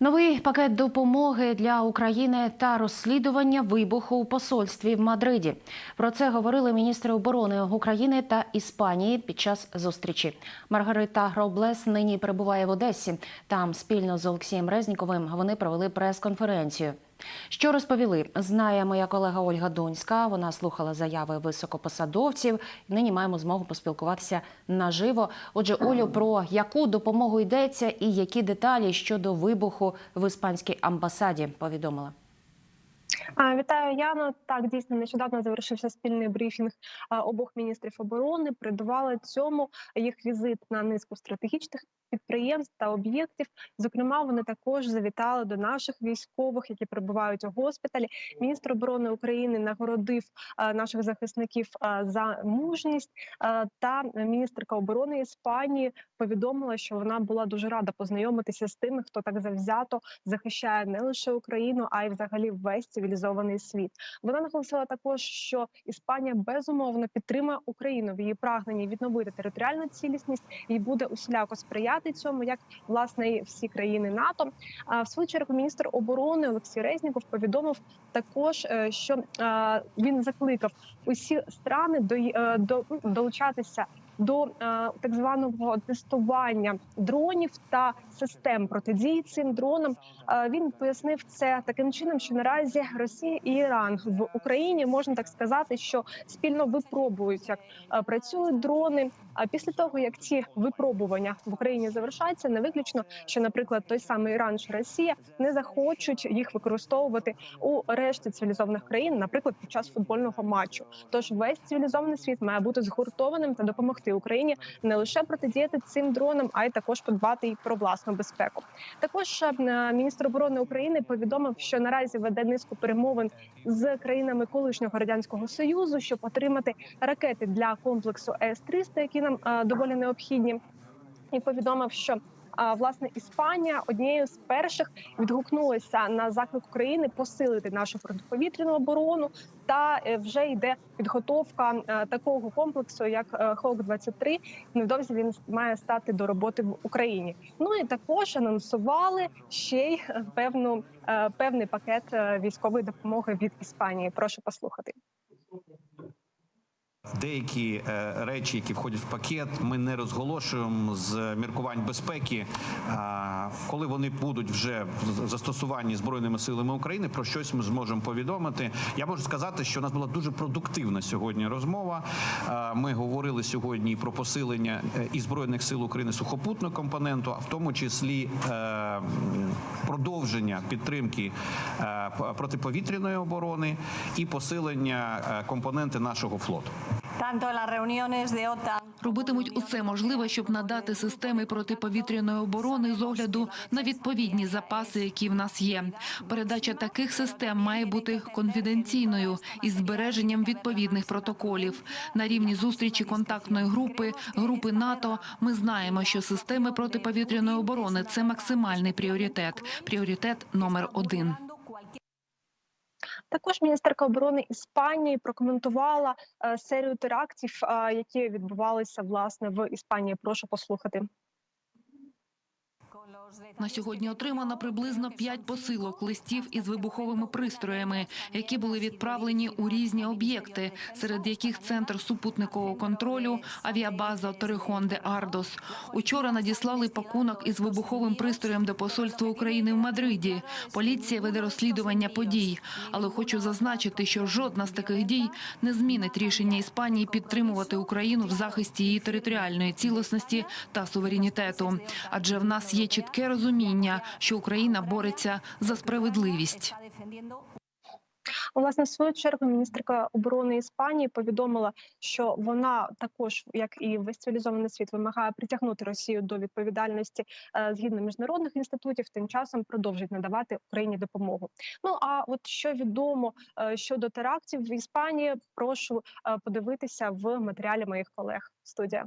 Новий пакет допомоги для України та розслідування вибуху у посольстві в Мадриді. Про це говорили міністри оборони України та Іспанії під час зустрічі. Маргарита Гроблес нині перебуває в Одесі. Там спільно з Олексієм Резніковим вони провели прес-конференцію. Що розповіли, знає моя колега Ольга Донська. Вона слухала заяви високопосадовців. Нині маємо змогу поспілкуватися наживо. Отже, Олю, про яку допомогу йдеться і які деталі щодо вибуху в іспанській амбасаді повідомила. Вітаю, Яно. Так, дійсно нещодавно завершився спільний брифінг обох міністрів оборони. Придували цьому їх візит на низку стратегічних підприємств та об'єктів. Зокрема, вони також завітали до наших військових, які перебувають у госпіталі. Міністр оборони України нагородив наших захисників за мужність. Та міністерка оборони Іспанії повідомила, що вона була дуже рада познайомитися з тими, хто так завзято захищає не лише Україну, а й взагалі весь цивілізований світ. Вона наголосила також, що Іспанія безумовно підтримує Україну в її прагненні відновити територіальну цілісність і буде усіляко сприяти цьому, як власне і всі країни НАТО. А в свою чергу міністр оборони Олексій Резніков повідомив також, е, що він закликав усі страни до, е, ну, долучатися до е, так званого тестування дронів та систем протидії цим дронам. Е, він пояснив це таким чином, що наразі Росія і Іран в Україні можна так сказати, що спільно випробують, як е, працюють дрони. А після того як ці випробування в Україні завершаться, не виключно, що, наприклад, той самий Іран чи Росія не захочуть їх використовувати у решті цивілізованих країн, наприклад, під час футбольного матчу. Тож весь цивілізований світ має бути згуртованим та допомогти Україні не лише протидіяти цим дронам, а й також подбати й про власну безпеку. Також е, міністр оборони України повідомив, що наразі веде низку перемовин з країнами колишнього радянського союзу, щоб отримати ракети для комплексу С-300, які нам е, доволі необхідні, і повідомив, що власне Іспанія однією з перших відгукнулася на заклик України посилити нашу протиповітряну оборону. Та е, вже йде підготовка е, такого комплексу, як Хок 23 Невдовзі він має стати до роботи в Україні. Ну і також анонсували ще й е, певну певний пакет військової допомоги від Іспанії. Прошу послухати. Деякі е, речі, які входять в пакет, ми не розголошуємо з міркувань безпеки. А, коли вони будуть вже застосовані збройними силами України, про щось ми зможемо повідомити. Я можу сказати, що у нас була дуже продуктивна сьогодні розмова. Ми говорили сьогодні про посилення е, і збройних сил України сухопутного компоненту, а в тому числі е, продовження підтримки е, протиповітряної оборони і посилення е, компоненти нашого флоту. tanto en las reuniones de OTAN Робитимуть усе можливе, щоб надати системи протиповітряної оборони з огляду на відповідні запаси, які в нас є. Передача таких систем має бути конфіденційною із збереженням відповідних протоколів. На рівні зустрічі контактної групи групи НАТО. Ми знаємо, що системи протиповітряної оборони це максимальний пріоритет. Пріоритет номер один. Також міністерка оборони Іспанії прокоментувала е, серію терактів, е, які відбувалися власне в Іспанії. Прошу послухати. На сьогодні отримано приблизно п'ять посилок листів із вибуховими пристроями, які були відправлені у різні об'єкти, серед яких центр супутникового контролю, авіабаза Торехон де Ардос. Учора надіслали пакунок із вибуховим пристроєм до посольства України в Мадриді. Поліція веде розслідування подій, але хочу зазначити, що жодна з таких дій не змінить рішення Іспанії підтримувати Україну в захисті її територіальної цілісності та суверенітету. Адже в нас є чітке розуміння, що Україна бореться за справедливість. Власне, в свою чергу міністерка оборони Іспанії повідомила, що вона також, як і весь цивілізований світ, вимагає притягнути Росію до відповідальності е, згідно міжнародних інститутів. Тим часом продовжить надавати Україні допомогу. Ну а от що відомо е, щодо терактів в Іспанії, прошу е, подивитися в матеріалі моїх колег. Студія.